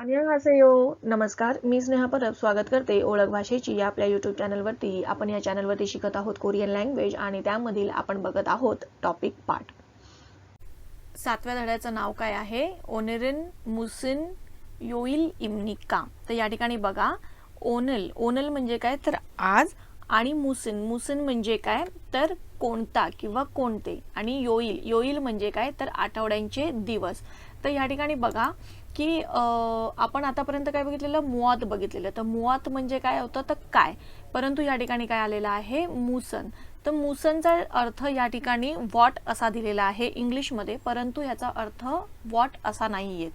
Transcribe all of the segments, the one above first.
नमस्कार. मी स्नेहा परब स्वागत करते ओळख भाषेची या आपल्या युट्यूब चॅनलवरती आपण या चॅनलवरती शिकत आहोत कोरियन लँग्वेज आणि त्यामधील आपण बघत आहोत टॉपिक पाठ सातव्या धड्याचं नाव काय आहे? ओनेरिन मुसिन योईल इमनिका. तर या ठिकाणी बघा ओनल. ओनल म्हणजे काय? तर आज. आणि मुसिन. मुसिन म्हणजे काय? तर कोणता किंवा कोणते. आणि योईल. योईल म्हणजे काय? तर आठवड्यांचे दिवस. तर या ठिकाणी बघा की आपण आतापर्यंत काय बघितलेलं? मुवात बघितलेलं. तर मुवात म्हणजे काय होतं? तर काय? परंतु या ठिकाणी काय आलेलं आहे? मुसन. तर मुसनचा अर्थ या ठिकाणी वॉट असा दिलेला आहे इंग्लिशमध्ये. परंतु ह्याचा अर्थ वॉट असा नाही येत.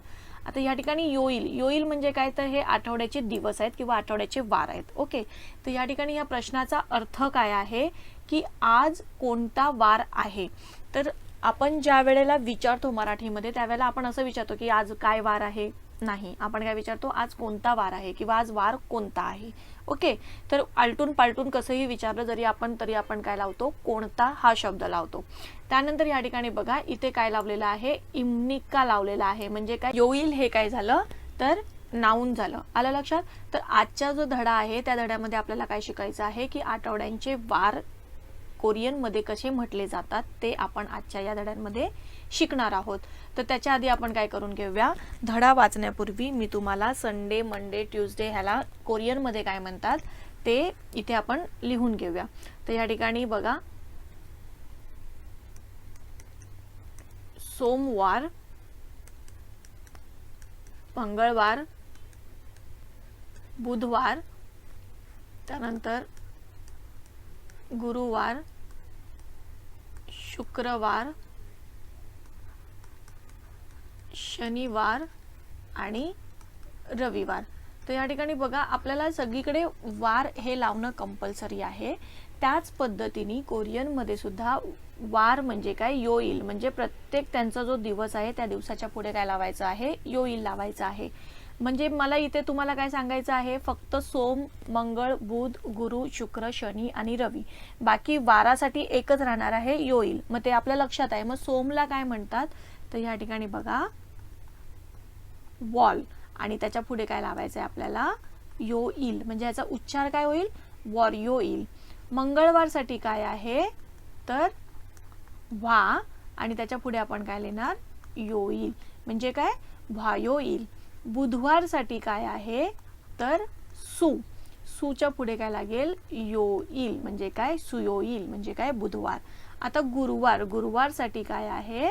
आता या ठिकाणी योईल. योईल म्हणजे काय? तर हे आठवड्याचे दिवस आहेत किंवा आठवड्याचे वार आहेत. ओके? तर या ठिकाणी या प्रश्नाचा अर्थ काय आहे? की आज कोणता वार आहे? तर आपण ज्या वेळेला विचारतो मराठीमध्ये त्यावेळेला आपण असं विचारतो की आज काय वार आहे? नाही. आपण काय विचारतो आज कोणता वार आहे? किंवा आज वार कोणता आहे? ओके? तर आलटून पालटून कसंही विचारलं जरी आपण तरी आपण काय लावतो? कोणता हा शब्द लावतो. त्यानंतर या ठिकाणी बघा इथे काय लावलेलं आहे? इम्निका लावलेला आहे. म्हणजे काय? योईल हे काय झालं? तर नाऊन झालं. आलं लक्षात? तर आजचा जो धडा आहे त्या धड्यामध्ये आपल्याला काय शिकायचं आहे? की आठवड्यांचे वार कोरियनमध्ये कसे म्हटले जातात ते आपण आजच्या या धड्यांमध्ये शिकणार आहोत. तर त्याच्या आधी आपण काय करून घेऊया? धडा वाचण्यापूर्वी मी तुम्हाला संडे मंडे ट्युजडे ह्याला कोरियनमध्ये काय म्हणतात ते इथे आपण लिहून घेऊया. तर या ठिकाणी बघा. सोमवार मंगळवार बुधवार त्यानंतर गुरुवार शुक्रवार शनिवार आणि रविवार. तर या ठिकाणी बघा आपल्याला सगळीकडे वार हे लावणं कंपल्सरी आहे. त्याच पद्धतीने कोरियनमध्ये सुद्धा वार म्हणजे काय? योईल. म्हणजे प्रत्येक त्यांचा जो दिवस आहे त्या दिवसाच्या पुढे काय लावायचं आहे? योईल लावायचं आहे. म्हणजे मला इथे तुम्हाला काय सांगायचं आहे फक्त सोम मंगळ बुध गुरु शुक्र शनी आणि रवी. बाकी वारासाठी एकच राहणार आहे योईल. मग ते आपल्या लक्षात आहे. मग सोमला काय म्हणतात? तर ह्या ठिकाणी बघा. वॉल. आणि त्याच्या पुढे काय लावायचं आहे आपल्याला योईल. म्हणजे याचा उच्चार काय होईल? वॉर योईल. मंगळवारसाठी काय आहे? तर व्हा. आणि त्याच्या पुढे आपण काय लिहिणार? योईल. म्हणजे काय? व्हायो येईल. बुधवारसाठी काय आहे? तर सु. सूच्या पुढे काय लागेल? योईल म्हणजे काय? सुयोईल म्हणजे काय? बुधवार. आता गुरुवार. गुरुवारसाठी काय आहे?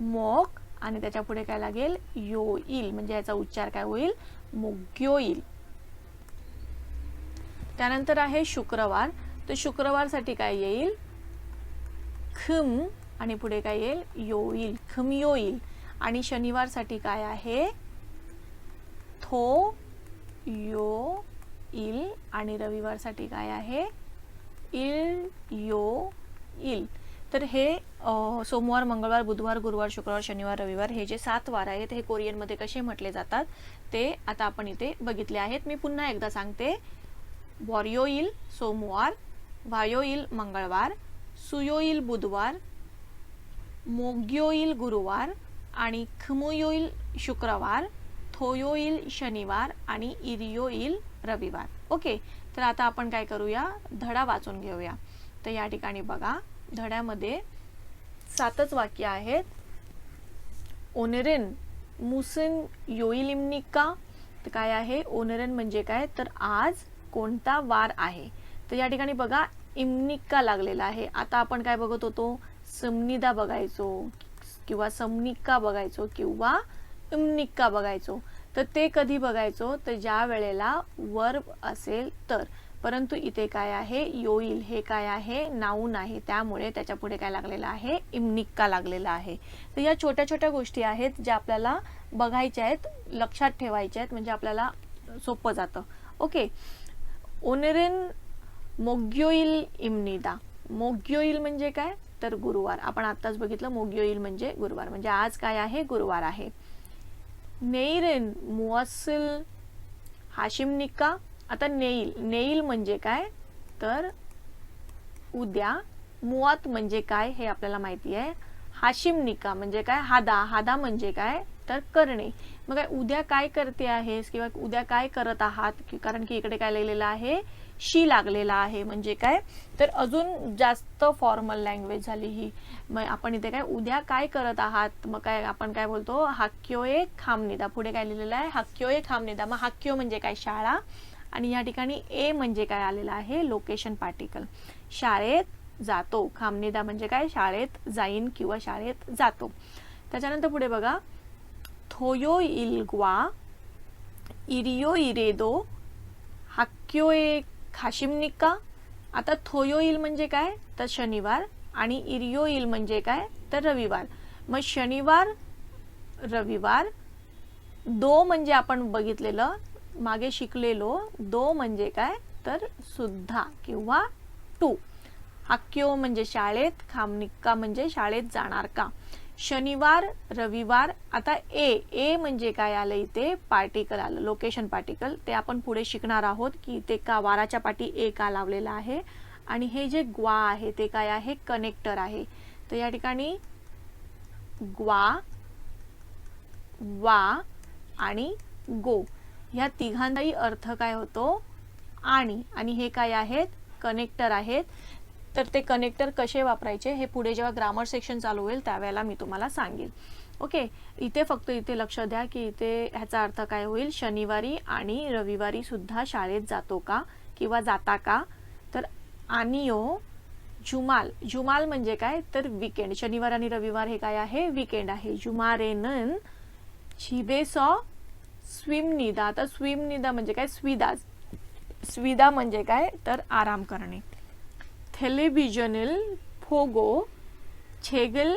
मोक. आणि त्याच्या पुढे काय लागेल? योईल म्हणजे याचा उच्चार काय होईल? मोग्योईल त्यानंतर आहे शुक्रवार. तर शुक्रवारसाठी काय येईल? खम. आणि पुढे काय येईल? योईल खम योईल आणि शनिवारसाठी काय आहे? थो यो इल आणि रविवारसाठी काय आहे? इल यो इल. तर हे सोमवार मंगळवार बुधवार गुरुवार शुक्रवार शनिवार रविवार हे जे सात वार आहेत हे कोरियनमध्ये कसे म्हटले जातात? ते आता आपण इथे बघितले आहेत. मी पुन्हा एकदा सांगते. वॉर्योईल सोमवार. वायो इल मंगळवार. सुयो इल बुधवार. मोग्योईल गुरुवार. आणि खमुयोईल शुक्रवार थोयो येईल शनिवार आणि इरियो येईल रविवार. ओके तर आता आपण काय करूया? धडा वाचून घेऊया. तर या ठिकाणी बघा धड्यामध्ये सातच वाक्य आहेत. ओनेरेन मुसिन योईलिमनिका तर काय आहे? ओनेरेन म्हणजे काय? तर आज कोणता वार आहे? तर या ठिकाणी बघा इमनिका लागलेला आहे. आता आपण काय बघत होतो? समनिदा बघायचो. किंवा समनिक्का बघायचो किंवा इमनिक्का बघायचो तर ते कधी बघायचो? तर ज्या वेळेला वर्ब असेल तर. परंतु इथे काय आहे? योईल. हे काय आहे? नाऊन आहे. त्यामुळे त्याच्या पुढे काय लागलेलं आहे? इमनिक्का लागलेला आहे. तर या छोट्या छोट्या गोष्टी आहेत ज्या आपल्याला बघायच्या आहेत लक्षात ठेवायच्या आहेत म्हणजे आपल्याला सोपं जातं. ओके. ओनेरेन मोग्योईल इमनिदा. मोग्योईल म्हणजे काय? तर गुरुवार. आपण आत्ताच बघितलं मोग्योईल म्हणजे गुरुवार. म्हणजे आज काय आहे? गुरुवार आहे. नेईरेन मुअसिल हाशिमनिका. आता नेईल. नेईल म्हणजे काय? तर उद्या मुआत म्हणजे काय हे आपल्याला माहिती आहे. हाशिमनिका म्हणजे काय? हादा. हादा म्हणजे काय? तर करणे. मग काय उद्या काय करते आहेस? किंवा उद्या काय करत आहात? कारण की इकडे काय लिहिलेलं आहे? शी लागलेला आहे म्हणजे काय? तर अजून जास्त फॉर्मल लँग्वेज झाली ही. मग आपण इथे काय उद्या काय करत आहात? मग काय आपण काय बोलतो? हाक्योए खामनिदा. पुढे काय लिहिलेलं आहे? हाक्योए खामनिदा. मग हाक्यो म्हणजे काय? शाळा. आणि या ठिकाणी ए म्हणजे काय आलेलं आहे? लोकेशन पार्टिकल शाळेत जातो. खामनिदा म्हणजे काय? शाळेत जाईन किंवा शाळेत जातो. त्याच्यानंतर पुढे बघा. थोयो इल्ग्वा इरियो इरेदो खाशिम निक्का. आता थोयो येईल म्हणजे काय? तर शनिवार. आणि इरियो येईल म्हणजे काय? तर रविवार. मग शनिवार रविवार दो म्हणजे आपण बघितलेलं मागे शिकलेलो दो म्हणजे काय? तर सुद्धा किंवा टू. हाक्यो म्हणजे शाळेत खामनिक्का म्हणजे शाळेत जाणार का? शनिवार रविवार आता ए ए म्हणजे काय आलं इथे? पार्टिकल आलं लोकेशन पार्टिकल ते आपण पुढे शिकणार आहोत की ते का वाराच्या पाठी ए का लावलेला आहे. आणि हे जे ग्वा आहे ते काय आहे? कनेक्टर आहे. तर या ठिकाणी ग्वा वा आणि गो. ह्या तिघांचाही अर्थ काय होतो? आणि. आणि हे काय आहेत? कनेक्टर आहेत. तर ते कनेक्टर कसे वापरायचे हे पुढे जेव्हा ग्रामर सेक्शन चालू होईल त्यावेळेला मी तुम्हाला सांगेल ओके इथे फक्त इथे लक्ष द्या की इथे ह्याचा अर्थ काय होईल? शनिवारी आणि रविवारी सुद्धा शाळेत जातो का किंवा जाता का? तर आनियो जुमाल. जुमाल म्हणजे काय? तर विकेंड शनिवार आणि रविवार हे काय आहे? विकेंड आहे. जुमारेनन छिबेसॉ स्विम निदा आता स्विम निदा म्हणजे काय? स्विदा. स्विदा म्हणजे काय? तर आराम करणे. टेलिव्हिजनल फोगो छेगल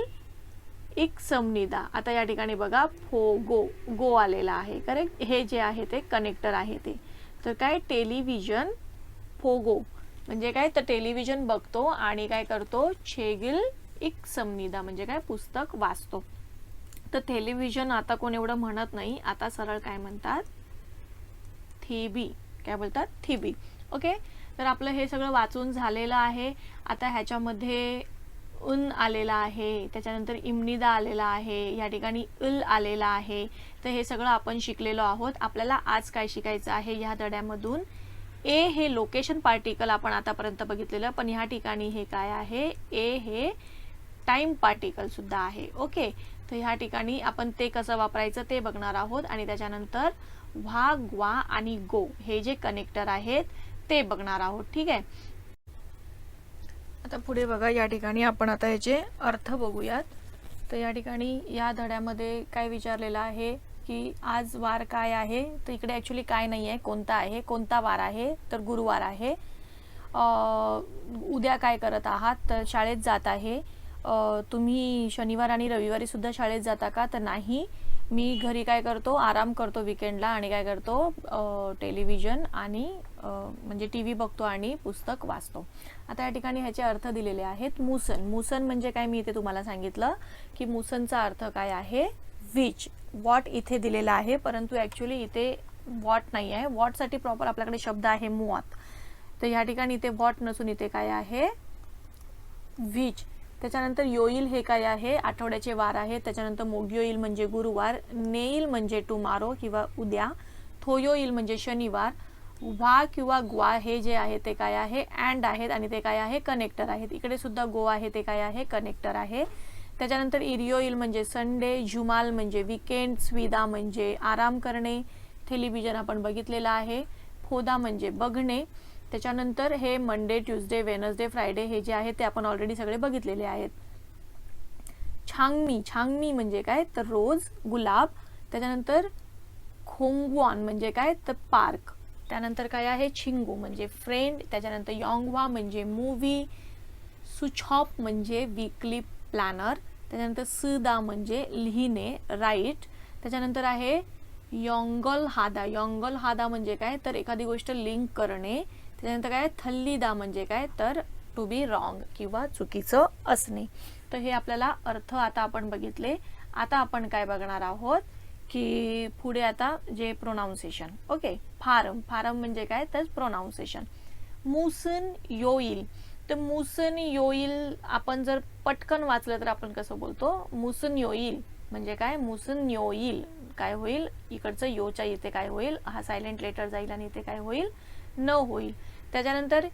एक समनिदा आता या ठिकाणी बघा फोगो गो आलेला आहे. करेक्ट हे जे आहे ते कनेक्टर आहे ते. तर काय? टेलिव्हिजन फोगो. म्हणजे काय? तर टेलिव्हिजन बघतो आणि काय करतो? छेगिल एक समनिदा म्हणजे काय? पुस्तक वाचतो. तर टेलिव्हिजन आता कोण एवढं म्हणत नाही. आता सरळ काय म्हणतात? थिबी. काय बोलतात? थिबी. ओके तर आपलं हे सगळं वाचून झालेलं आहे. आता ह्याच्यामध्ये उन आलेला आहे त्याच्यानंतर इमनिदा आलेला आहे या ठिकाणी इल आलेला आहे. तर हे सगळं आपण शिकलेलो आहोत. आपल्याला आज काय शिकायचं आहे ह्या धड्यामधून? ए हे लोकेशन पार्टिकल आपण आतापर्यंत बघितलेलं पण ह्या ठिकाणी हे काय आहे? ए हे टाइम पार्टिकल सुद्धा आहे. ओके. तर ह्या ठिकाणी आपण ते कसं वापरायचं ते बघणार आहोत. आणि त्याच्यानंतर व्हा ग्वा आणि गो हे जे कनेक्टर आहेत ते बघणार आहोत ठीक आहे? आता पुढे बघा या ठिकाणी आपण आता याचे अर्थ बघूयात. तर या ठिकाणी या धड्यामध्ये काय विचारलेलं आहे की आज वार काय आहे? तर इकडे ॲक्च्युली काय नाही आहे कोणता आहे? कोणता वार आहे? तर गुरुवार आहे. उद्या काय करत आहात? तर शाळेत जात आहे. तुम्ही शनिवार आणि रविवारी सुद्धा शाळेत जाता का? तर नाही. मी घरी काय करतो? आराम करतो विकेंडला आणि काय करतो? टेलिव्हिजन आणि म्हणजे टी व्ही बघतो आणि पुस्तक वाचतो. आता या ठिकाणी ह्याचे अर्थ दिलेले आहेत मुसन. मुसन म्हणजे काय? मी इथे तुम्हाला सांगितलं की मुसनचा अर्थ काय आहे? विच वॉट इथे दिलेला आहे परंतु ॲक्च्युली इथे वॉट नाही आहे. वॉटसाठी प्रॉपर आपल्याकडे शब्द आहे मुआत. तर ह्या ठिकाणी इथे वॉट नसून इथे काय आहे? विच त्याच्यानंतर योईल हे काय आहे? आठवड्याचे वार आहे. त्याच्यानंतर मोग्योईल म्हणजे गुरुवार. नेईल म्हणजे टुमारो किंवा उद्या. थोयोईल म्हणजे शनिवार. व्हा किंवा ग्वा हे जे आहे ते काय आहे? अँड आहेत आणि ते काय आहे? कनेक्टर आहेत. इकडे सुद्धा गो आहे ते काय आहे? कनेक्टर आहे. त्याच्यानंतर इरिओईल म्हणजे संडे झुमाल म्हणजे विकेंड स्विदा म्हणजे आराम करणे टेलिव्हिजन आपण बघितलेलं आहे. फोदा म्हणजे बघणे. त्याच्यानंतर हे मंडे ट्युजडे वेनसडे फ्रायडे हे जे आहे ते आपण ऑलरेडी सगळे बघितलेले आहेत. छांगमी छांगमी म्हणजे काय? तर रोज गुलाब. त्याच्यानंतर खोंगवॉन म्हणजे काय? तर पार्क. त्यानंतर काय आहे? छिंगू म्हणजे फ्रेंड त्याच्यानंतर यॉंगवा म्हणजे मूवी सुछॉप म्हणजे वीकली प्लॅनर त्याच्यानंतर सदा म्हणजे लिहिणे राईट त्याच्यानंतर आहे योंगल हादा योंगल हादा म्हणजे काय? तर एखादी गोष्ट लिंक करणे. त्याच्यानंतर काय? थल्लीदा म्हणजे काय? तर टू बी रॉंग किंवा चुकीचं असणे. तर हे आपल्याला अर्थ आता आपण बघितले. आता आपण काय बघणार आहोत? की पुढे आता जे प्रोनाऊन्सिएशन ओके फारम. फारम म्हणजे काय? तर प्रोनाऊन्सिएशन मुसन योईल. तर मुसन योईल आपण जर पटकन वाचलं तर आपण कसं बोलतो? मुसन योईल. म्हणजे काय? मुसन योईल. काय होईल? इकडचं योच्या इथे काय होईल? हा सायलेंट लेटर जाईल आणि इथे काय होईल? न होईल. त्याच्यानंतर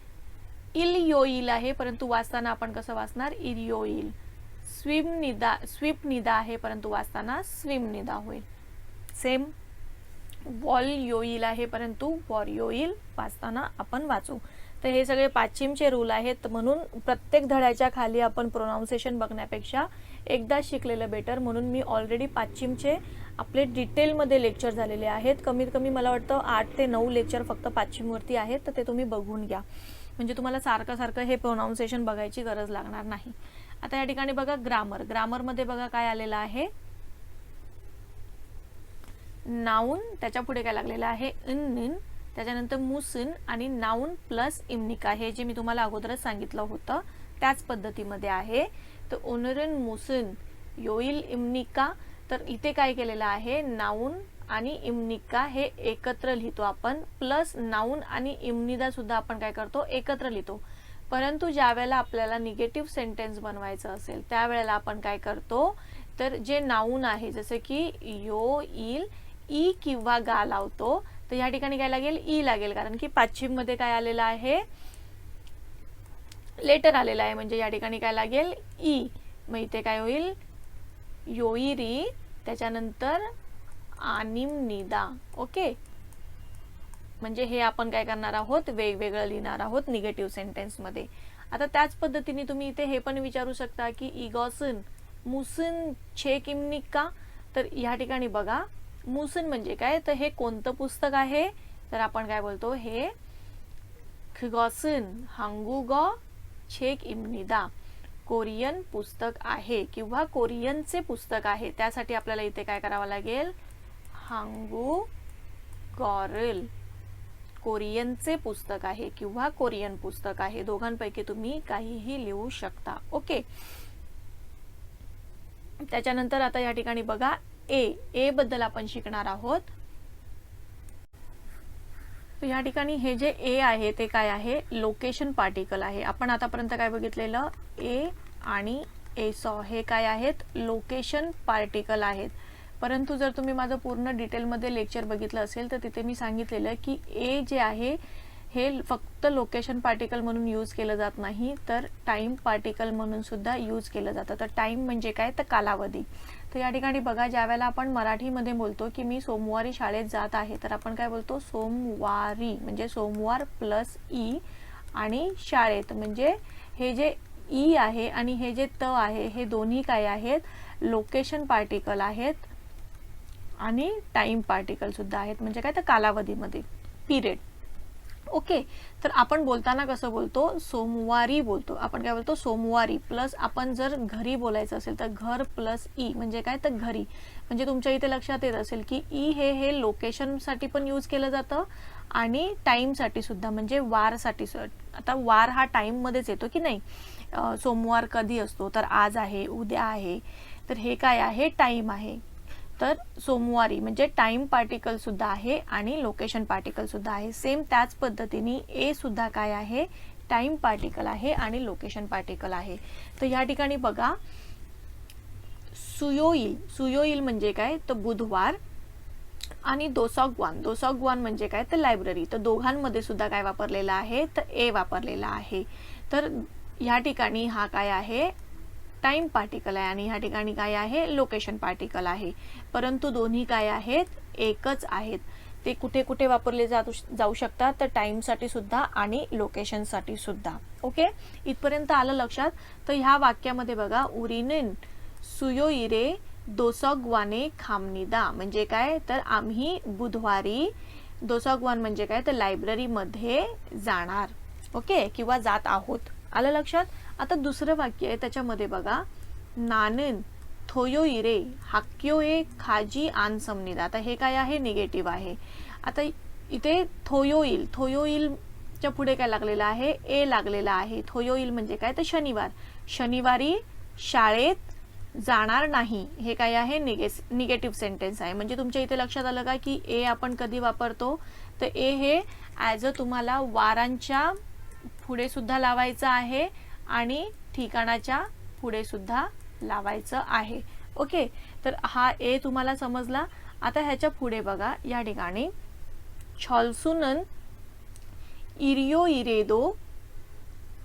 इल योईल आहे परंतु वाचताना आपण कसं वाचणार? इल योईल. स्विम निदा स्विप निदा आहे परंतु वाचताना स्विम निदा होईल. सेम वॉल योईल आहे परंतु वॉर योईल वाचताना आपण वाचू. तर हे सगळे पाश्चिमचे रूल आहेत म्हणून प्रत्येक धड्याच्या खाली आपण प्रोनाऊन्सिएशन बघण्यापेक्षा एकदा शिकलेलं बेटर म्हणून मी ऑलरेडी पाश्चिमचे आपले डिटेलमध्ये लेक्चर झालेले आहेत. कमीत कमी मला वाटतं आठ ते नऊ लेक्चर फक्त पाश्चिमवरती आहेत तर ते तुम्ही बघून घ्या. म्हणजे तुम्हाला सारखं सारखं हे प्रोनाऊन्सिएशन बघायची गरज लागणार नाही. आता या ठिकाणी बघा ग्रामर ग्रामरमध्ये बघा काय आलेलं आहे. नाऊन त्याच्या पुढे काय लागलेलं आहे? इन त्याच्यानंतर मुसिन आणि नाऊन प्लस इमनिका हे जे मी तुम्हाला अगोदरच सांगितलं होतं त्याच पद्धतीमध्ये आहे. तर ओनरन मुसिन योईल इमनिका तर इथे काय केलेलं आहे? नाऊन आणि इमनिका हे एकत्र लिहितो आपण. प्लस नाऊन आणि इमनिदा सुद्धा आपण काय करतो? एकत्र लिहितो. परंतु ज्या वेळेला आपल्याला निगेटिव्ह सेंटेन्स बनवायचं असेल त्यावेळेला आपण काय करतो? तर जे नाऊन आहे जसं की यो इल ई किंवा गा लावतो तर या ठिकाणी काय लागेल? ई लागेल. कारण की पाश्चिममध्ये काय आलेलं आहे? लेटर आलेलं आहे. म्हणजे या ठिकाणी काय लागेल? ई. मग इथे काय होईल? योईरी त्याच्यानंतर आनिम निदा. ओके? म्हणजे हे आपण काय करणार आहोत? वेगवेगळं लिहिणार आहोत निगेटिव्ह सेंटेन्समध्ये आता त्याच पद्धतीने तुम्ही इथे हे पण विचारू शकता की इगॉसन मुसन छे किमनिका. तर या ठिकाणी बघा. मुसन म्हणजे काय? तर हे कोणतं पुस्तक आहे? तर आपण काय बोलतो? हे खिगॉसन हांगुगॉ छेक इमनिदा कोरियन पुस्तक आहे किंवा कोरियनचे पुस्तक आहे. त्यासाठी आपल्याला इथे काय करावं लागेल? हांगू गॉरल कोरियनचे पुस्तक आहे किंवा कोरियन पुस्तक आहे. दोघांपैकी तुम्ही काहीही लिहू शकता. ओके. त्याच्यानंतर आता या ठिकाणी बघा. ए ए बद्दल आपण शिकणार आहोत. या ठिकाणी हे जे ए आहे ते काय आहे? लोकेशन पार्टिकल आहे. आपण आतापर्यंत काय बघितलेलं? ए आणि एसॉ हे काय आहेत? लोकेशन पार्टिकल आहेत. परंतु जर तुम्ही माझं पूर्ण डिटेलमध्ये लेक्चर बघितलं असेल तर तिथे मी सांगितलेलं की ए जे आहे हे फक्त लोकेशन पार्टिकल म्हणून यूज केलं जात नाही तर टाइम पार्टिकल म्हणून सुद्धा यूज केलं जातं. तर टाईम म्हणजे काय? तर कालावधी. तर या ठिकाणी बघा ज्या वेळेला आपण मराठीमध्ये बोलतो की मी सोमवारी शाळेत जात आहे तर आपण काय बोलतो? सोमवारी म्हणजे सोमवार प्लस ई e आणि शाळेत. म्हणजे हे जे ई आहे आणि हे जे त आहे हे दोन्ही काय आहेत? लोकेशन पार्टिकल आहेत आणि टाइम पार्टिकल सुद्धा आहेत. म्हणजे काय? तर कालावधीमध्ये. Period okay. तर आपण बोलताना कसं बोलतो? सोमवारी बोलतो. आपण काय बोलतो? सोमवारी प्लस आपण जर घरी बोलायचं असेल तर घर प्लस ई म्हणजे काय? तर घरी. म्हणजे तुमच्या इथे लक्षात येत असेल की ई हे हे लोकेशनसाठी पण यूज केलं जातं आणि टाईमसाठी सुद्धा म्हणजे वारसाठी आता वार हा टाईममध्येच येतो की नाही? सोमवार कधी असतो? तर आज आहे उद्या आहे. तर हे काय आहे? टाईम आहे. तर सोमवारी म्हणजे टाईम पार्टिकल सुद्धा आहे आणि लोकेशन पार्टिकल सुद्धा आहे. सेम त्याच पद्धतीने ए सुद्धा काय आहे? टाइम पार्टिकल आहे आणि लोकेशन पार्टिकल आहे. तर या ठिकाणी बघा. सुयोईल. सुयोईल म्हणजे काय? तर बुधवार आणि दोसॉग्वान. दोसॉग्वान म्हणजे काय? तर लायब्ररी तर दोघांमध्ये सुद्धा काय वापरलेलं आहे? तर ए वापरलेला आहे. तर या ठिकाणी हा काय आहे? टाइम पार्टिकल आहे आणि ह्या ठिकाणी काय आहे? लोकेशन पार्टिकल आहे. परंतु दोन्ही काय आहेत? एकच आहेत. ते कुठे कुठे वापरले जात जाऊ शकतात? तर टाइमसाठी सुद्धा आणि लोकेशनसाठी सुद्धा. ओके इथपर्यंत आलं लक्षात? तर ह्या वाक्यामध्ये बघा उरिनेन सुयो इरे दोसगवाने खामनिदा. म्हणजे काय? तर आम्ही बुधवारी दोसगवान म्हणजे काय? तर लायब्ररीमध्ये जाणार. ओके किंवा जात आहोत. आलं लक्षात? आता दुसरं वाक्य आहे त्याच्यामध्ये बघा. नानेन थोयो इरे हाक्यो ए खाजी आन समनिदा. आता हे काय आहे? निगेटिव्ह आहे. आता इथे थोयो ईल थोयोईलच्या पुढे काय लागलेलं आहे? ए लागलेला आहे. थोयो इल म्हणजे काय? तर शनिवार. शनिवारी शाळेत जाणार नाही. हे काय आहे? निगेस निगेटिव्ह सेंटेन्स आहे. म्हणजे तुमच्या इथे लक्षात आलं का की ए आपण कधी वापरतो? तर ए हे ॲज अ तुम्हाला वारांच्या पुढे सुद्धा लावायचं आहे. आणि ठिकाणाच्या पुढे सुद्धा लावायचं आहे. ओके तर हा ए तुम्हाला समजला. आता ह्याच्या पुढे बघा या ठिकाणी. छॉल्सुनन इरियो इरेदो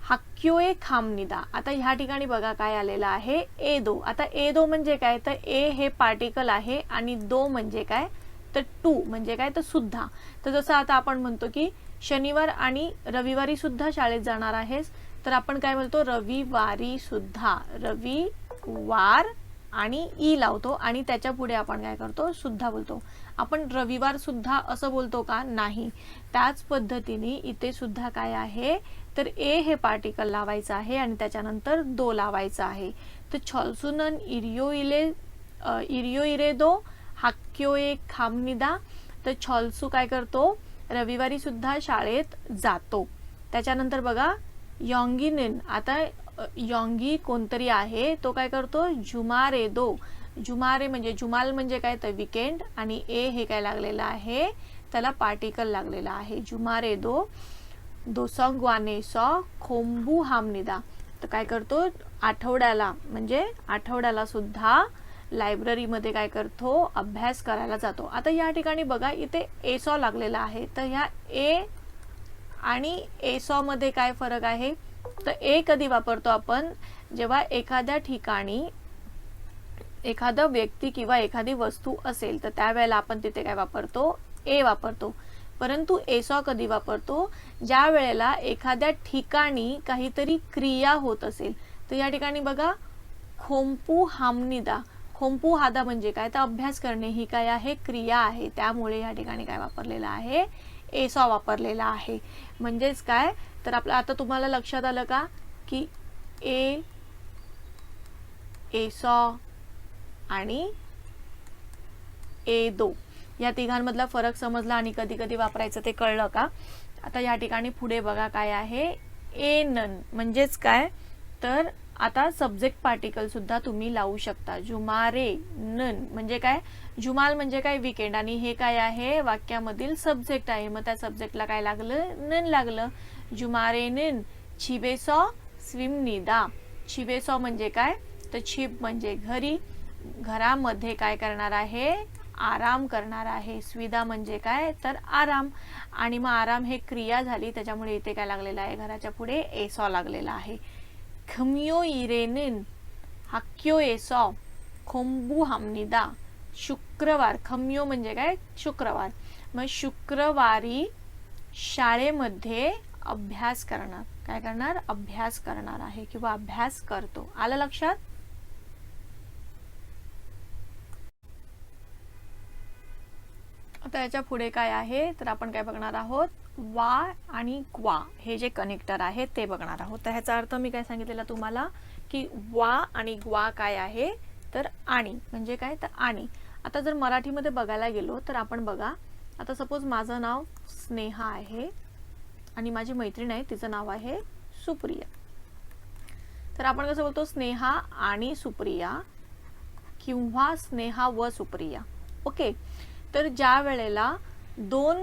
हाक्योए खामनिदा. आता ह्या ठिकाणी बघा काय आलेलं आहे. ए दो आता ए दो म्हणजे काय? तर ए हे पार्टिकल आहे आणि दो म्हणजे काय? तर टू म्हणजे काय? तर सुद्धा. तर जसं आता आपण म्हणतो की शनिवार आणि रविवारी सुद्धा शाळेत जाणार आहेस. तर आपण काय बोलतो रविवारी सुद्धा रविवार आणि ई लावतो आणि त्याच्या पुढे आपण काय करतो? सुद्धा बोलतो. आपण रविवार सुद्धा असं बोलतो का? नाही. त्याच पद्धतीने इथे सुद्धा काय आहे? तर ए हे पार्टिकल लावायचं आहे आणि त्याच्यानंतर दो लावायचा आहे. तर छॉल्सुनन इरियो इले इरियो इरे दो हाक्यो ए खामनिदा तर छॉल्सू काय करतो? रविवारी सुद्धा शाळेत जातो. त्याच्यानंतर बघा यॉंगिनेन आता यॉंगी कोणतरी आहे तो काय करतो? जुमारे दो. जुमारे म्हणजे जुमाल म्हणजे काय? तर विकेंड आणि ए हे काय लागलेलं आहे? त्याला पार्टिकल लागलेला आहे. जुमारे दो. दोसंगवाने सॉ खोंबू हामनिदा. तर काय करतो? आठवड्याला म्हणजे आठवड्याला सुद्धा लायब्ररीमध्ये काय करतो? अभ्यास करायला जातो. आता या ठिकाणी बघा इथे ए सॉ लागलेला आहे. तर ह्या ए आणि एसॉमध्ये काय फरक आहे? तर ए कधी वापरतो आपण? जेव्हा एखाद्या ठिकाणी एखादा व्यक्ती किंवा एखादी वस्तू असेल तर त्यावेळेला आपण तिथे काय वापरतो? ए वापरतो. परंतु एसॉ कधी वापरतो? ज्या वेळेला एखाद्या ठिकाणी काहीतरी क्रिया होत असेल तर या ठिकाणी बघा खोंपू हामनिदा. खोंपू हादा म्हणजे काय? तर अभ्यास करणे ही काय आहे? क्रिया आहे. त्यामुळे या ठिकाणी काय वापरलेलं आहे? एसॉ वापरलेला आहे. म्हणजेच काय? तर आपलं आता तुम्हाला लक्षात आलं का? की ए एसॉ आणि ए दो. या तिघांमधला फरक समजला आणि कधी कधी वापरायचं ते कळलं का? आता या ठिकाणी पुढे बघा काय आहे. ए नन म्हणजेच काय? तर आता सब्जेक्ट पार्टिकल सुद्धा तुम्ही लावू शकता. जुमारे नन म्हणजे काय? जुमाल म्हणजे काय? विकेंड आणि हे काय आहे? वाक्यामधील सब्जेक्ट आहे. मग त्या सब्जेक्टला काय लागलं? नन लागलं. जुमारे नन. छिबेसॉ स्विम निदा. छिबेसॉ म्हणजे काय? तर छिप म्हणजे घरी. घरामध्ये काय करणार आहे? आराम करणार आहे. स्विदा म्हणजे काय? तर आराम. आणि मग आराम हे क्रिया झाली. त्याच्यामुळे इथे काय लागलेलं आहे? घराच्या पुढे एसॉ लागलेला आहे. खमियो इरेनिन हाक्यो एसॉ खोंबू हमनिदा शुक्रवार खमियो म्हणजे काय शुक्रवार. मग शुक्रवारी शाळेमध्ये अभ्यास करणार. काय करणार? अभ्यास करणार आहे किंवा अभ्यास करतो. आलं लक्षात? आता याच्यापुढे काय आहे? तर आपण काय बघणार आहोत? वा आणि क्वा हे जे कनेक्टर आहे ते बघणार आहोत. तर ह्याचा अर्थ मी काय सांगितलेला तुम्हाला? की वा आणि ग्वा काय आहे? तर आणि. म्हणजे काय? तर आणि. आता जर मराठीमध्ये बघायला गेलो तर आपण बघा. आता सपोज माझं नाव स्नेहा आहे आणि माझी मैत्रीण आहे तिचं नाव आहे सुप्रिया. तर आपण कसं बोलतो? स्नेहा आणि सुप्रिया किंवा स्नेहा व सुप्रिया. ओके? तर ज्या वेळेला दोन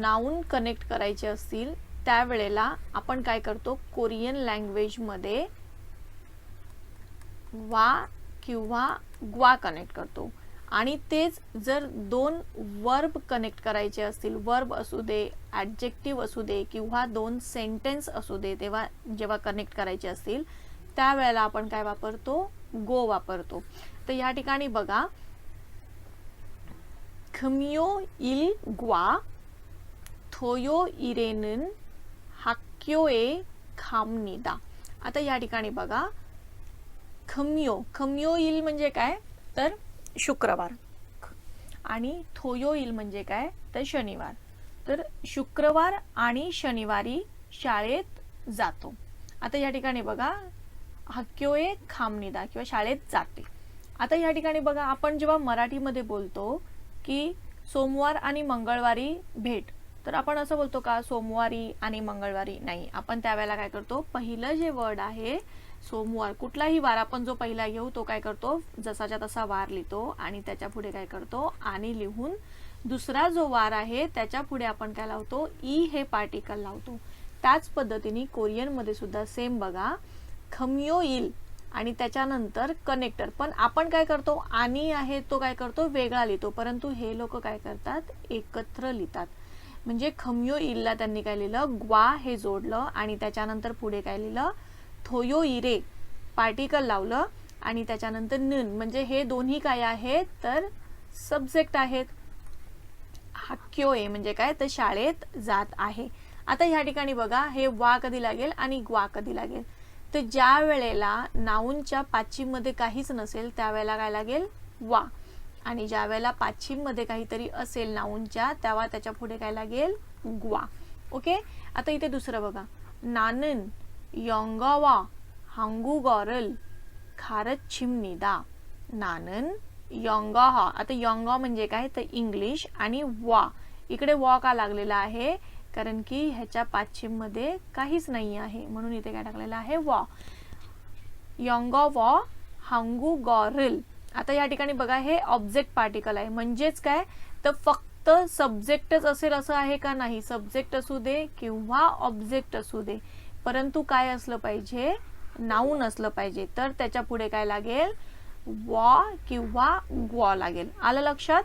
नाऊन कनेक्ट करायचे असतील त्यावेळेला आपण काय करतो? कोरियन लँग्वेजमध्ये वा किंवा ग्वा कनेक्ट करतो. आणि तेच जर दोन वर्ब कनेक्ट करायचे असतील वर्ब असू दे ॲडजेक्टिव्ह असू दे किंवा दोन सेंटेन्स असू दे तेव्हा जेव्हा कनेक्ट करायचे असतील त्यावेळेला आपण काय वापरतो? गो वापरतो. तर या ठिकाणी बघा 금요일과 इल ग्वा थोयो इरेनन हाक्यो खामनिदा आता या ठिकाणी बघा खमियो खमियो म्हणजे काय तर शुक्रवार आणि थोयोईल म्हणजे काय तर शनिवार तर शुक्रवार आणि शनिवारी शाळेत जातो आता या ठिकाणी बघा हक्योए खामनिदा किंवा शाळेत जाते आता या ठिकाणी बघा आपण जेव्हा मराठीमध्ये बोलतो की सोमवार आणि मंगळवारी भेट. तर आपण असं बोलतो का सोमवारी आणि मंगळवारी? नाही. आपण त्यावेळेला काय करतो पहिलं जे वर्ड आहे सोमवार कुठलाही वार आपण जो पहिला घेऊ तो काय करतो जसाच्या तसा वार लिहितो आणि त्याच्या पुढे काय करतो आणि लिहून दुसरा जो वार आहे त्याच्या पुढे आपण काय लावतो ई हे पार्टिकल लावतो. त्याच पद्धतीने कोरियनमध्ये सुद्धा सेम बघा खमियो इल आणि त्याच्यानंतर कनेक्टर पण आपण काय करतो आणि आहे तो काय करतो वेगळा लिहितो. परंतु हे लोक काय करतात एकत्र लिहितात. म्हणजे खमयो इल्ला त्यांनी काय लिहिलं ग्वा हे जोडलं आणि त्याच्यानंतर पुढे काय लिहिलं थोयो इरे पार्टिकल लावलं आणि त्याच्यानंतर नन म्हणजे हे दोन्ही काय आहेत तर सब्जेक्ट आहेत. हाक्यो ए म्हणजे काय तर शाळेत जात आहे. आता ह्या ठिकाणी बघा हे वा कधी लागेल आणि ग्वा कधी लागेल? तर ज्या वेळेला नाऊनच्या पाचीमध्ये काहीच नसेल त्यावेळेला काय लागेल? वा. आणि ज्या वेळेला पाचीमध्ये काहीतरी असेल नाऊनच्या तेव्हा त्याच्या पुढे काय लागेल? ग्वा ओके? आता इथे दुसरं बघा. नानन योंगावा हांगू गॉरल खारत छिमनिदा. नानन योंगाहा. आता योंगा म्हणजे काय? तर इंग्लिश. आणि वा. इकडे वा का लागलेला आहे? कारण की ह्याच्या पाश्चिममध्ये काहीच नाही आहे. म्हणून इथे काय टाकलेलं आहे? वॉ. योंगा वॉ हांगू गॉरिल आता या ठिकाणी बघा हे ऑब्जेक्ट पार्टिकल आहे. म्हणजेच काय? तर फक्त सब्जेक्टच असेल असं आहे का नाही? सब्जेक्ट असू दे किंवा ऑब्जेक्ट असू दे. परंतु काय असलं पाहिजे? नाऊन असलं पाहिजे. तर त्याच्या पुढे काय लागेल? वॉ किंवा ग्वॉ लागेल. आलं लक्षात?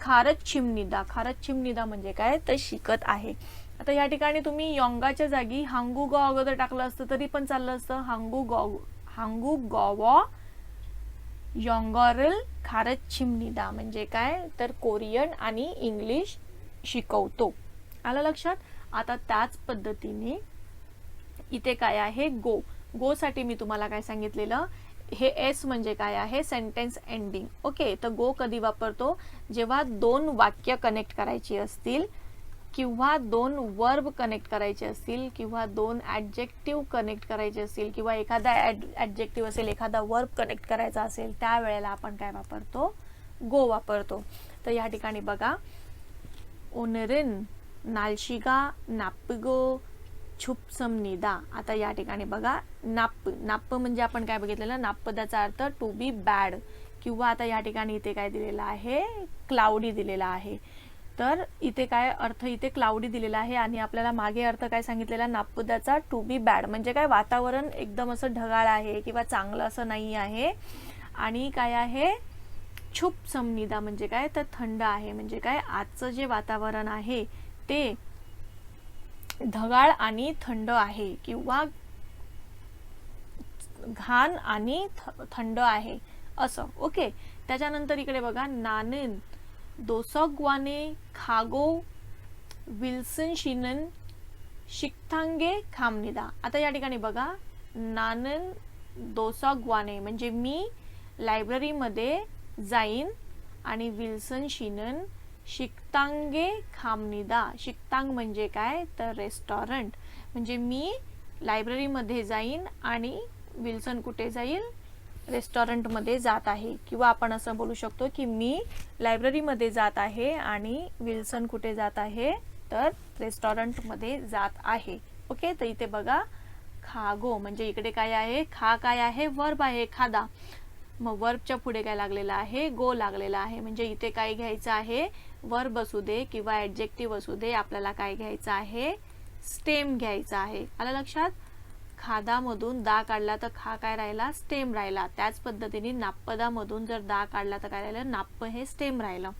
खारच चिमनिदा खारच चिमनिदा म्हणजे काय? तर शिकत आहे. आता या ठिकाणी तुम्ही योंगाच्या जागी हांगू गॉ अगोदर टाकलं असतं तरी पण चाललं असतं. हांगू गॉ हांगू गॉवॉ योंगॉरल खारच चिमनिदा म्हणजे काय? तर कोरियन आणि इंग्लिश शिकवतो. आलं लक्षात? आता त्याच पद्धतीने इथे काय आहे? गो. गो साठी मी तुम्हाला काय सांगितलेलं? हे एस म्हणजे काय आहे? Sentence ending. ओके तर गो कधी वापरतो? जेव्हा दोन वाक्य कनेक्ट करायची असतील किंवा दोन वर्ब कनेक्ट करायचे असतील किंवा दोन ऍडजेक्टिव्ह कनेक्ट करायचे असतील किंवा एखादा ऍडजेक्टिव्ह असेल एखादा वर्ब कनेक्ट करायचा असेल त्यावेळेला आपण काय वापरतो? गो वापरतो. तर या ठिकाणी बघा. ओनरिन नालशिगा नापगो छुपसमनिदा आता या ठिकाणी बघा. नाप नाप म्हणजे आपण काय बघितलेलं? नापदाचा अर्थ टू बी बॅड किंवा आता या ठिकाणी इथे काय दिलेला आहे? क्लाउडी दिलेला आहे. तर इथे काय अर्थ इथे क्लाउडी दिलेला आहे आणि आपल्याला मागे अर्थ काय सांगितलेला नागपुदाचा टू बी बॅड म्हणजे काय? वातावरण एकदम असं ढगाळ आहे किंवा चांगलं असं नाही आहे. आणि काय आहे? छुप समनिदा म्हणजे काय? तर थंड आहे. म्हणजे काय? आजचं जे वातावरण आहे ते ढगाळ आणि थंड आहे किंवा घाण आणि थंड आहे असं. ओके त्याच्यानंतर इकडे बघा. नानन. दोसॉग्वाने खागो विल्सन शिनन शिकथांगे खामनिदा. आता या ठिकाणी बघा नानन दोसॉग्वाने म्हणजे मी लायब्ररीमध्ये जाईन आणि विल्सन शिनन शिकतांगे खामनिदा. शिकतांग म्हणजे काय? तर रेस्टॉरंट. म्हणजे मी लायब्ररीमध्ये जाईन आणि विल्सन कुठे जाईल? रेस्टॉरंटमध्ये जात आहे. किंवा आपण असं बोलू शकतो की मी लायब्ररीमध्ये जात आहे आणि विल्सन कुठे जात आहे तर रेस्टॉरंटमध्ये जात आहे. ओके? तर इथे बघा खागो म्हणजे इकडे काय आहे? खा काय आहे? वर्ब आहे खादा. मग वर्बच्या पुढे काय लागलेला आहे? गो लागलेला आहे. म्हणजे इथे काय घ्यायचं आहे? वर्ब असू दे किंवा ॲडजेक्टिव्ह असू दे आपल्याला काय घ्यायचं आहे? स्टेम घ्यायचा आहे. आलं लक्षात? खादामधून दा काढला तर खा काय राहिला? स्टेम राहिला. त्याच पद्धतीने नापदामधून जर दा काढला तर काय राहिलं? नाप्प हे स्टेम राहिलं.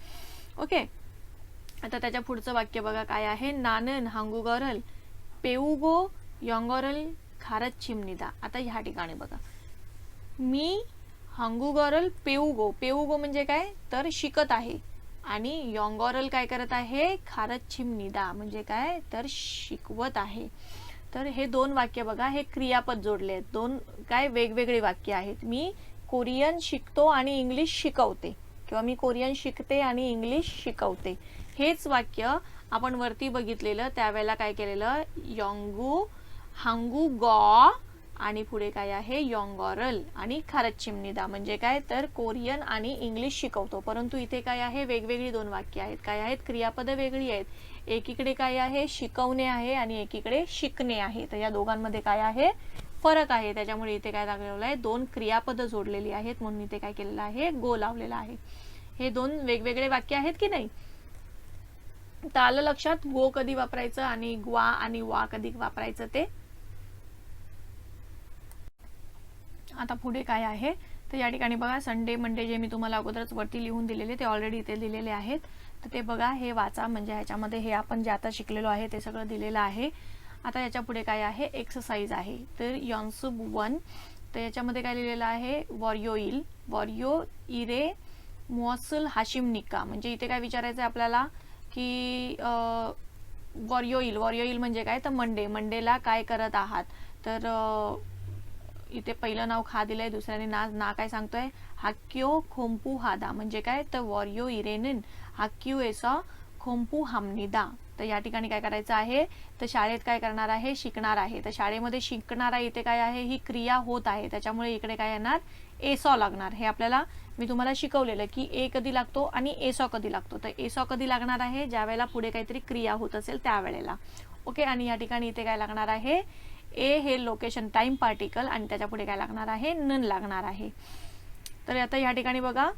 ओके? आता त्याच्या पुढचं वाक्य बघा काय आहे. नानन हांगुगॉरल पेऊगो योंगॉरल खारत चिमनिदा आता ह्या ठिकाणी बघा. मी हांगुगॉरल पेऊगो. पेऊगो म्हणजे काय? तर शिकत आहे. आणि योंगॉरल काय करत आहे? खारत चिमनिदा म्हणजे काय? तर शिकवत आहे. तर हे दोन वाक्य बघा हे क्रियापद जोडले आहेत. दोन काय वेगवेगळे वाक्य आहेत. मी कोरियन शिकतो आणि इंग्लिश शिकवते. किंवा मी कोरियन शिकते आणि इंग्लिश शिकवते. हेच वाक्य आपण वरती बघितलेलं त्यावेळेला काय केलेलं? योंगू हांगू गॉ आणि पुढे काय आहे? यॉंगॉरल आणि खारत चिमनीदा म्हणजे काय? तर कोरियन आणि इंग्लिश शिकवतो. परंतु इथे काय आहे? वेगवेगळी दोन वाक्य आहेत. काय आहेत? क्रियापद वेगळी आहेत. एकीकडे काय आहे? शिकवणे आहे आणि एकीकडे शिकणे आहे. तर या दोघांमध्ये काय आहे? फरक आहे. त्याच्यामुळे इथे काय लागलेलं आहे? दोन क्रियापद जोडलेली आहेत म्हणून इथे काय केलेलं आहे? गो लावलेला आहे. हे दोन वेगवेगळे वाक्य आहेत की नाही? तर आलं लक्षात. गो कधी वापरायचं आणि ग्वा आणि वा कधी वापरायचं ते? आता पुढे काय आहे? तर या ठिकाणी बघा संडे मंडे जे मी तुम्हाला अगोदरच वरती लिहून दिलेले ते ऑलरेडी इथे दिलेले आहेत. तर ते बघा हे वाचा. म्हणजे ह्याच्यामध्ये हे आपण जे आता शिकलेलो आहे ते सगळं दिलेलं आहे. आता याच्यापुढे काय आहे? एक्सरसाइज आहे. तर यॉन्सुब वन तर याच्यामध्ये काय लिहिलेलं आहे? वॉरियो इल वॉरियो इरे मुअसल हाशिम निका म्हणजे इथे काय विचारायचं आहे आपल्याला? की वॉरियो इल वॉरियो म्हणजे काय? तर मंडे मंडेला काय करत आहात? तर इथे पहिलं नाव खा दिलंय दुसऱ्याने ना ना काय सांगतोय? हाक्यो खोंपू हादा. म्हणजे काय? तर वॉरियो इरेनिन. हाक्यू एसॉ खोंपू हामनिदा. तर या ठिकाणी काय करायचं आहे? तर शाळेत काय करणार आहे? शिकणार आहे. तर शाळेमध्ये शिकणारा इथे काय आहे? ही क्रिया होत आहे. त्याच्यामुळे इकडे काय येणार? एसॉ लागणार. हे आपल्याला मी तुम्हाला शिकवलेलं की ए कधी लागतो आणि एसॉ कधी लागतो. तर एसॉ कधी लागणार आहे? ज्या वेळेला पुढे काहीतरी क्रिया होत असेल त्यावेळेला. ओके? आणि या ठिकाणी इथे काय लागणार आहे? ए हे लोकेशन टाइम पार्टिकल आणि त्याच्यापुढे काय लागणार आहे? नन लागणार आहे. तर आता या ठिकाणी बघा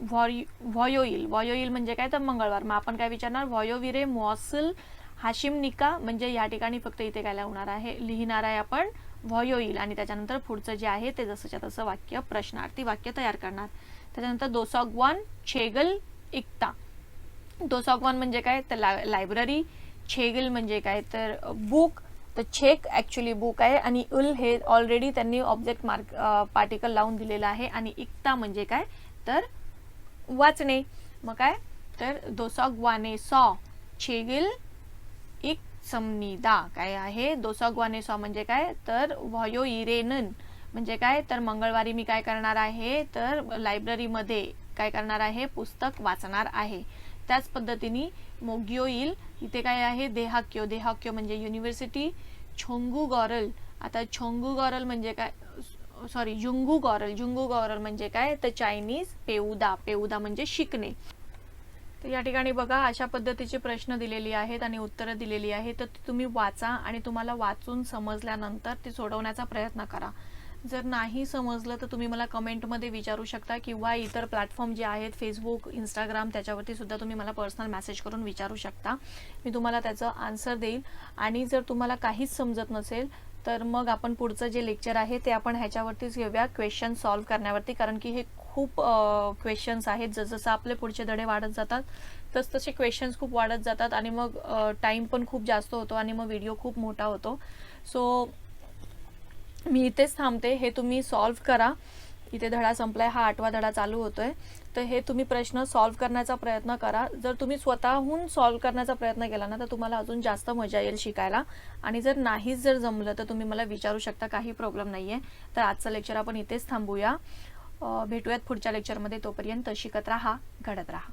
व्हॉय व्हॉयोईल व्हॉयोईल म्हणजे काय? तर मंगळवार. मग आपण काय विचारणार? व्हॉयोविरे मॉसल हाशिम निका म्हणजे या ठिकाणी फक्त इथे काय लावणार आहे? लिहिणार आहे आपण व्हॉयोईल आणि त्याच्यानंतर पुढचं जे आहे ते जसंच्या तसं वाक्य प्रश्नार्थी वाक्य तयार करणार. त्याच्यानंतर दोसागवान छेगल इक्ता. दोसागवान म्हणजे काय? तर ला लायब्ररी छेगल म्हणजे काय? तर बुक तर छेक ॲक्च्युली बुक आहे आणि उल हे ऑलरेडी त्यांनी ऑब्जेक्ट मार्क पार्टिकल लावून दिलेलं आहे आणि इकता म्हणजे काय? तर वाचणे. मग काय? तर दोसाग्वाने सॉ छेगिल इक समनिदा. काय आहे? दोसाग्वाने सॉ म्हणजे काय? तर व्हॉयो इरेनन म्हणजे काय? तर मंगळवारी मी काय करणार आहे? तर लायब्ररीमध्ये काय करणार आहे? पुस्तक वाचणार आहे. त्याच पद्धतीने मोग्यो येईल. इथे काय आहे? देहाक्यो. देहाक्यो म्हणजे युनिव्हर्सिटी छोंगू गॉरल आता छोंगू गॉरल म्हणजे काय? सॉरी जुंगू गॉरल जुंगू गॉरल म्हणजे काय? तर चायनीज पेऊदा. पेऊदा म्हणजे शिकणे. तर या ठिकाणी बघा अशा पद्धतीचे प्रश्न दिलेली आहेत आणि उत्तरं दिलेली आहेत. तर तुम्ही वाचा आणि तुम्हाला वाचून समजल्यानंतर ते सोडवण्याचा प्रयत्न करा. जर नाही समजलं तर तुम्ही मला कमेंटमध्ये विचारू शकता किंवा इतर प्लॅटफॉर्म जे आहेत फेसबुक इंस्टाग्राम त्याच्यावरती सुद्धा तुम्ही मला पर्सनल मेसेज करून विचारू शकता. मी तुम्हाला त्याचं आन्सर देईल. आणि जर तुम्हाला काहीच समजत नसेल तर मग आपण पुढचं जे लेक्चर आहे ते आपण ह्याच्यावरतीच घेऊया क्वेश्चन सॉल्व्ह करण्यावरती. कारण की हे खूप क्वेश्चन्स आहेत. जसजसं आपले पुढचे धडे वाढत जातात तस तसे क्वेश्चन्स खूप वाढत जातात. आणि मग टाईम पण खूप जास्त होतो आणि मग व्हिडिओ खूप मोठा होतो. सो मी इथेच थांबते. हे तुम्ही सॉल्व्ह करा. इथे धडा संपलाय. हा आठवा धडा चालू होतोय. तर हे तुम्ही प्रश्न सॉल्व्ह करण्याचा प्रयत्न करा. जर तुम्ही स्वतःहून सॉल्व्ह करण्याचा प्रयत्न केला ना तर तुम्हाला अजून जास्त मजा येईल शिकायला. आणि जर नाहीच जर जमलं तर तुम्ही मला विचारू शकता काही प्रॉब्लेम नाहीये. तर आजचं लेक्चर आपण इथेच थांबूया. भेटूयात पुढच्या लेक्चरमध्ये तोपर्यंत शिकत राहा घडत राहा.